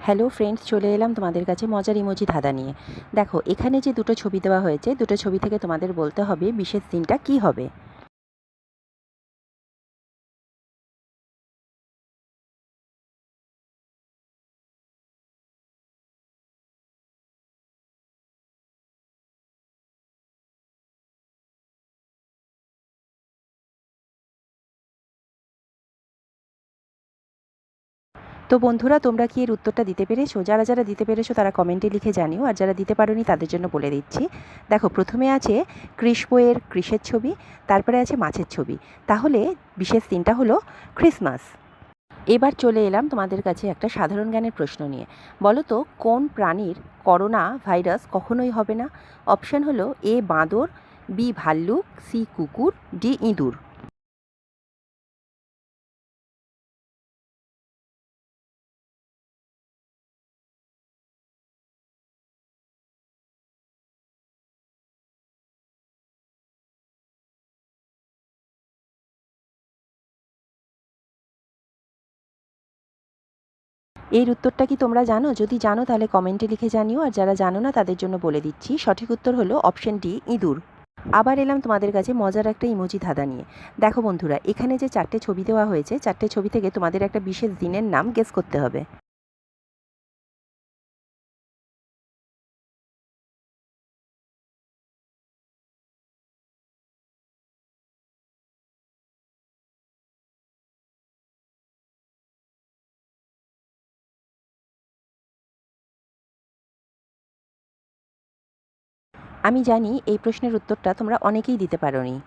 Hello friends চলে এলাম তোমাদের কাছে মজার ইমোজি ধাঁধা নিয়ে। দেখো, এখানে যে দুটো ছবি দেওয়া হয়েছে, দুটো ছবি থেকে তোমাদের বলতে হবে বিশেষ দিনটা কি হবে। তো বন্ধুরা, তোমরা কি এর উত্তরটা দিতে পেরেছ? যারা যারা দিতে পেরেছ, তারা কমেন্টে লিখে জানিও। আর যারা দিতে পারোনি, তাদের জন্য বলে দিচ্ছি। দেখো, প্রথমে আছে কৃষ বইয়ের কৃষের ছবি, তারপরে আছে মাছের ছবি। তাহলে বিশেষ দিনটা হলো ক্রিসমাস। এবার চলে এলাম তোমাদের কাছে একটা সাধারণ জ্ঞানের প্রশ্ন নিয়ে। বলো তো, কোন প্রাণীর করোনা ভাইরাস কখনোই হবে না? অপশান হলো এ বাঁদর, বি ভাল্লুক, সি কুকুর, ডি ইঁদুর। এর উত্তরটা কি তোমরা জানো? যদি জানো, তাহলে কমেন্টে লিখে জানিও। আর যারা জানো না, তাদের জন্য বলে দিচ্ছি। সঠিক উত্তর হলো অপশন ডি ইঁদুর। আবার এলাম তোমাদের কাছে মজার একটা ইমোজি ধাঁধা নিয়ে। দেখো বন্ধুরা, এখানে যে চারটে ছবি দেওয়া হয়েছে, চারটে ছবি থেকে তোমাদের একটা বিশেষ দিনের নাম গেস করতে হবে। আমি জানি এই প্রশ্নের উত্তরটা তোমরা অনেকেই দিতে পারোনি।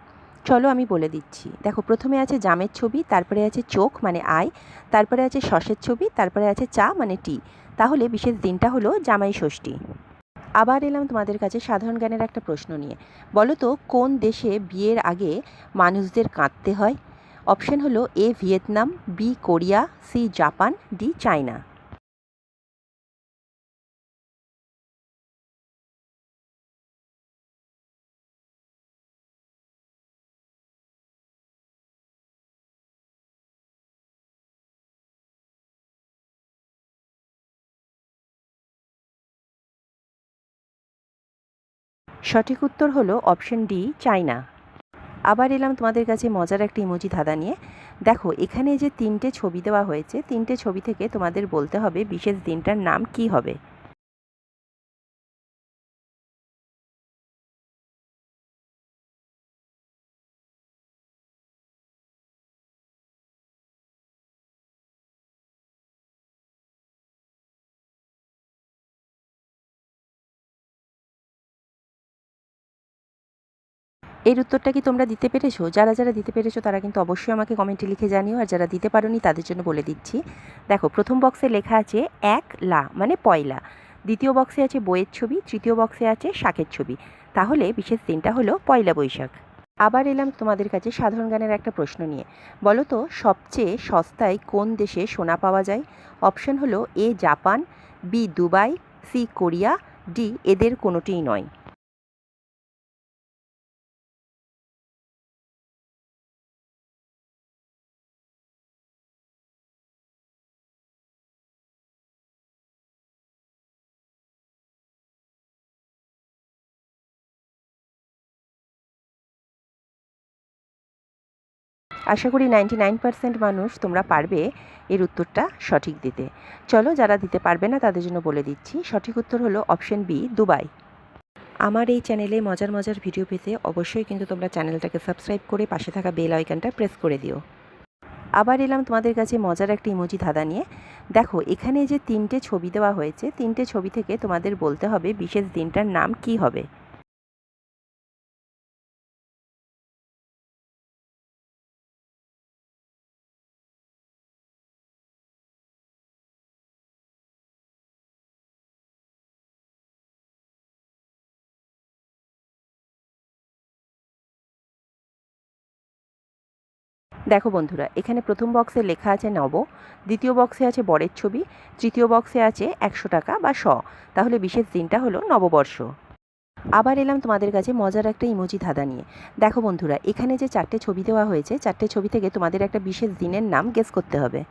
চলো আমি বলে দিচ্ছি। দেখো, প্রথমে আছে জামের ছবি, তারপরে আছে চোখ মানে আই, তারপরে আছে শসের ছবি, তারপরে আছে চা মানে টি। তাহলে বিশেষ দিনটা হলো জামাই ষষ্ঠী। আবার এলাম তোমাদের কাছে সাধারণ জ্ঞানের একটা প্রশ্ন নিয়ে। বলো তো, কোন দেশে বিয়ের আগে মানুষদের কাঁদতে হয়? অপশন হলো A Vietnam, B Korea, C Japan, D China. সঠিক উত্তর হলো অপশন ডি চায়না আবার এলাম তোমাদের কাছে মজার একটা ইমোজি ধাঁধা নিয়ে। দেখো, এখানে যে তিনটে ছবি দেওয়া হয়েছে, তিনটে ছবি থেকে তোমাদের বলতে হবে বিশেষ দিনটার নাম কি হবে। এর উত্তরটা কি তোমরা দিতে পেরেছ? যারা যারা দিতে পেরেছ তারা কিন্তু অবশ্যই আমাকে কমেন্টে লিখে জানিও, আর যারা দিতে পারোনি তাদের জন্য বলে দিচ্ছি। দেখো, প্রথম বক্সে লেখা আছে এক লা মানে পয়লা। দ্বিতীয় বক্সে আছে বইয়ের ছবি, তৃতীয় বক্সে আছে শাকের ছবি। তাহলে বিশেষ দিনটা হলো পয়লা বৈশাখ। আবার এলাম তোমাদের কাছে সাধারণ জ্ঞানের একটা প্রশ্ন নিয়ে। বলো তো, সবচেয়ে সস্তায় কোন দেশে সোনা পাওয়া যায়? অপশন হলো A Japan, B Dubai, C Korea, D এদের কোনোটিই নয়। আশা করি নাইনটি নাইন পার্সেন্ট মানুষ তোমরা পারবে এর উত্তরটা সঠিক দিতে। চলো যারা দিতে পারবে না তাদের জন্য বলে দিচ্ছি, সঠিক উত্তর হলো অপশন বি, দুবাই। আমার এই চ্যানেলে মজার মজার ভিডিও পেতে অবশ্যই কিন্তু তোমরা চ্যানেলটাকে সাবস্ক্রাইব করে পাশে থাকা বেল আইকনটা প্রেস করে দিও। আবার এলাম তোমাদের কাছে মজার একটা ইমোজি ধাঁধা নিয়ে। দেখো, এখানে যে তিনটে ছবি দেওয়া হয়েছে, তিনটে ছবি থেকে তোমাদের বলতে হবে বিশেষ দিনটার নাম কি হবে। দেখো বন্ধুরা, এখানে প্রথম বক্সে লেখা আছে নব, দ্বিতীয় বক্সে আছে বরের ছবি, তৃতীয় বক্সে আছে একশো টাকা বা শ। তাহলে বিশেষ দিনটা হলো নববর্ষ। আবার এলাম তোমাদের কাছে মজার একটা ইমোজি ধাঁধা নিয়ে। দেখো বন্ধুরা, এখানে যে চারটে ছবি দেওয়া হয়েছে, চারটে ছবি থেকে তোমাদের একটা বিশেষ দিনের নাম গেস করতে হবে।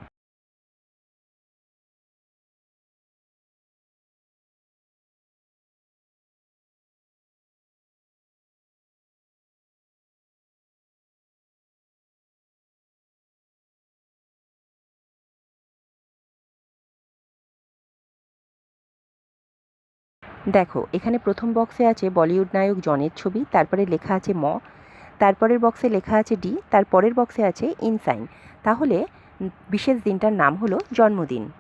দেখো, এখানে প্রথম বক্সে আছে বলিউড নায়ক জনের ছবি, তারপরে লেখা আছে ম, তারপরের বক্সে লেখা আছে ডি, তারপরের বক্সে আছে ইনসাইন। তাহলে বিশেষ দিনটার নাম হলো জন্মদিন।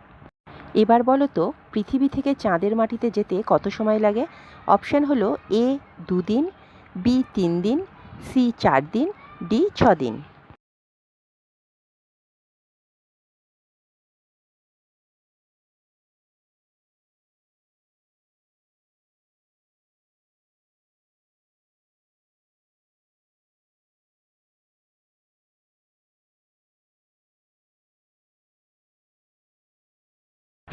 এবার বলো তো, পৃথিবী থেকে চাঁদের মাটিতে যেতে কত সময় লাগে? অপশান হলো এ দুদিন, বি তিন দিন সি চার দিন ডি ছ দিন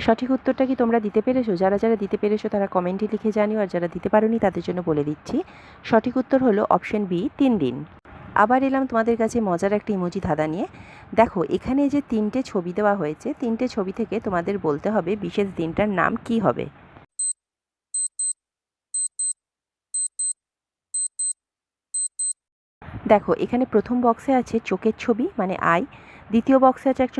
সঠিক উত্তরটা কি তোমরা দিতে পেরেছ? যারা যারা দিতে পেরেছ তারা কমেন্টে লিখে জানিও, আর যারা দিতে পারোনি তাদের জন্য বলে দিচ্ছি। সঠিক উত্তর হলো অপশন বি তিন দিন। আবার এলাম তোমাদের কাছে মজার একটা ইমোজি ধাঁধা নিয়ে। দেখো, এখানে যে তিনটে ছবি দেওয়া হয়েছে, তিনটে ছবি থেকে তোমাদের বলতে হবে বিশেষ দিনটার নাম কি হবে। দেখো, এখানে প্রথম বক্সে আছে চোখের ছবি মানে আই দ্বিতীয় বক্সে আছে একজন